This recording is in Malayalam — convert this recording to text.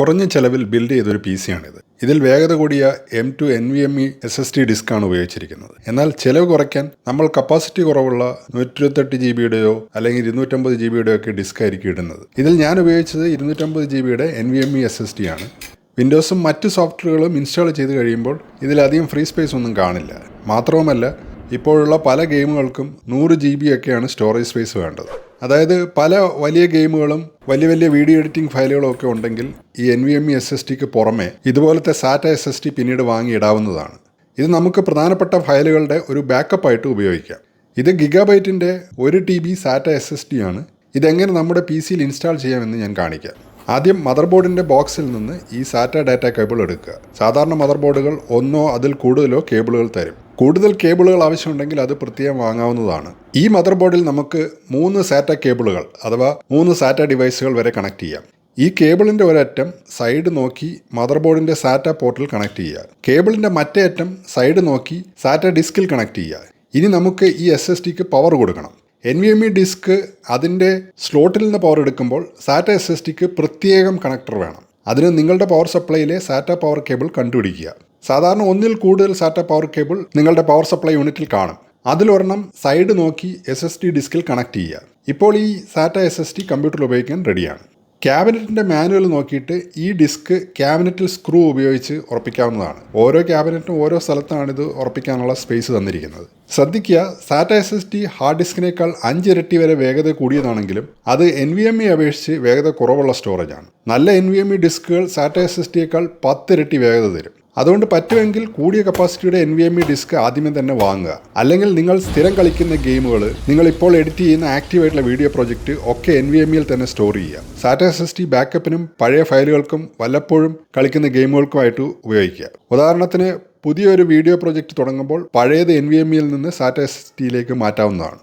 കുറഞ്ഞ ചെലവിൽ ബിൽഡ് ചെയ്തൊരു പി സിയാണിത്. ഇതിൽ വേഗത കൂടിയ M two N V M E S S T ഡിസ്ക്കാണ് ഉപയോഗിച്ചിരിക്കുന്നത്. എന്നാൽ ചെലവ് കുറയ്ക്കാൻ നമ്മൾ കപ്പാസിറ്റി കുറവുള്ള നൂറ്റിരുപത്തെട്ട് ജി ബിയുടെയോ അല്ലെങ്കിൽ ഇരുന്നൂറ്റമ്പത് ജി ബിയുടെയോ ഒക്കെ ഡിസ്ക് ആയിരിക്കും ഇടുന്നത്. ഇതിൽ ഞാൻ ഉപയോഗിച്ചത് ഇരുന്നൂറ്റമ്പത് ജി ബിയുടെ N V M E S S T ആണ്. വിൻഡോസും മറ്റ് സോഫ്റ്റ്വെയറുകളും ഇൻസ്റ്റാൾ ചെയ്ത് കഴിയുമ്പോൾ ഇതിലധികം ഫ്രീ സ്പേസ് ഒന്നും കാണില്ല. മാത്രവുമല്ല ഇപ്പോഴുള്ള പല ഗെയിമുകൾക്കും നൂറ് ജി ബി ഒക്കെയാണ് സ്റ്റോറേജ് സ്പേസ് വേണ്ടത്. അതായത് പല വലിയ ഗെയിമുകളും വലിയ വലിയ വീഡിയോ എഡിറ്റിംഗ് ഫയലുകളും ഒക്കെ ഉണ്ടെങ്കിൽ ഈ N V M E S S tick പുറമെ ഇതുപോലത്തെ സാറ്റ എസ് എസ് ടി പിന്നീട് വാങ്ങിയിടാവുന്നതാണ് ഇത് നമുക്ക് പ്രധാനപ്പെട്ട ഫയലുകളുടെ ഒരു ബാക്കപ്പ് ആയിട്ട് ഉപയോഗിക്കാം. ഇത് ഗിഗാബൈറ്റിന്റെ ഒരു T B SATA S S T ആണ്. ഇതെങ്ങനെ നമ്മുടെ പി സിയിൽ ഇൻസ്റ്റാൾ ചെയ്യാമെന്ന് ഞാൻ കാണിക്കാം. ആദ്യം മദർ ബോർഡിന്റെ ബോക്സിൽ നിന്ന് ഈ സാറ്റ ഡാറ്റ കേബിൾ എടുക്കുക. സാധാരണ മദർ ബോർഡുകൾ ഒന്നോ അതിൽ കൂടുതലോ കേബിളുകൾ തരും. കൂടുതൽ കേബിളുകൾ ആവശ്യമുണ്ടെങ്കിൽ അത് പ്രത്യേകം വാങ്ങാവുന്നതാണ്. ഈ മദർ ബോർഡിൽ നമുക്ക് മൂന്ന് സാറ്റ കേബിളുകൾ അഥവാ മൂന്ന് സാറ്റ ഡിവൈസുകൾ വരെ കണക്ട് ചെയ്യാം. ഈ കേബിളിന്റെ ഒരറ്റം സൈഡ് നോക്കി മദർ ബോർഡിന്റെ സാറ്റ പോർട്ടിൽ കണക്ട് ചെയ്യുക. കേബിളിന്റെ മറ്റേ അറ്റം സൈഡ് നോക്കി സാറ്റ ഡിസ്കിൽ കണക്ട് ചെയ്യുക. ഇനി നമുക്ക് ഈ എസ് എസ് ടിക്ക് പവർ കൊടുക്കണം. N V M E disk അതിന്റെ സ്ലോട്ടിൽ നിന്ന് പവർ എടുക്കുമ്പോൾ സാറ്റ എസ് എസ് ടിക്ക് പ്രത്യേകം കണക്ടർ വേണം. അതിന് നിങ്ങളുടെ പവർ സപ്ലൈയിലെ സാറ്റ പവർ കേബിൾ കണ്ടുപിടിക്കുക. സാധാരണ ഒന്നിൽ കൂടുതൽ സാറ്റ പവർ കേബിൾ നിങ്ങളുടെ പവർ സപ്ലൈ യൂണിറ്റിൽ കാണും. അതിലൊരെണ്ണം സൈഡ് നോക്കി എസ് എസ് ടി ഡിസ്കിൽ കണക്ട് ചെയ്യുക. ഇപ്പോൾ ഈ സാറ്റ എസ് എസ് ടി കമ്പ്യൂട്ടറിൽ ഉപയോഗിക്കാൻ റെഡിയാണ് ക്യാബിനറ്റിന്റെ മാനുവൽ നോക്കിയിട്ട് ഈ ഡിസ്ക് ക്യാബിനറ്റിൽ സ്ക്രൂ ഉപയോഗിച്ച് ഉറപ്പിക്കാവുന്നതാണ്. ഓരോ ക്യാബിനറ്റിനും ഓരോ സ്ഥലത്താണ് ഇത് ഉറപ്പിക്കാനുള്ള സ്പേസ് തന്നിരിക്കുന്നത്. ശ്രദ്ധിക്കുക SATA S S T hard ഡിസ്കിനേക്കാൾ അഞ്ചിരട്ടി വരെ വേഗത കൂടിയതാണെങ്കിലും അത് എൻ വി എം ഇ അപേക്ഷിച്ച് വേഗത കുറവുള്ള സ്റ്റോറേജാണ് നല്ല എൻ വി എം ഇ ഡിസ്കുകൾ സാറ്റ എസ് എസ് ടിയേക്കാൾ പത്തിരട്ടി വേഗത തരും. അതുകൊണ്ട് പറ്റുമെങ്കിൽ കൂടിയ കപ്പാസിറ്റിയുടെ N V M E disk ആദ്യമേ തന്നെ വാങ്ങുക. അല്ലെങ്കിൽ നിങ്ങൾ സ്ഥിരം കളിക്കുന്ന ഗെയിമുകൾ നിങ്ങൾ ഇപ്പോൾ എഡിറ്റ് ചെയ്യുന്ന ആക്റ്റീവ് ആയിട്ടുള്ള വീഡിയോ പ്രോജക്റ്റ് ഒക്കെ എൻ വി എം ഇയിൽ തന്നെ സ്റ്റോർ ചെയ്യുക. സാറ്റ എസ് എസ് ടി ബാക്കപ്പിനും പഴയ ഫയലുകൾക്കും വല്ലപ്പോഴും കളിക്കുന്ന ഗെയിമുകൾക്കുമായിട്ട് ഉപയോഗിക്കുക. ഉദാഹരണത്തിന് പുതിയൊരു വീഡിയോ പ്രോജക്റ്റ് തുടങ്ങുമ്പോൾ പഴയത് എൻ വി എം ഇയിൽ നിന്ന് സാറ്റ എസ് എസ് ടിയിലേക്ക് മാറ്റാവുന്നതാണ്.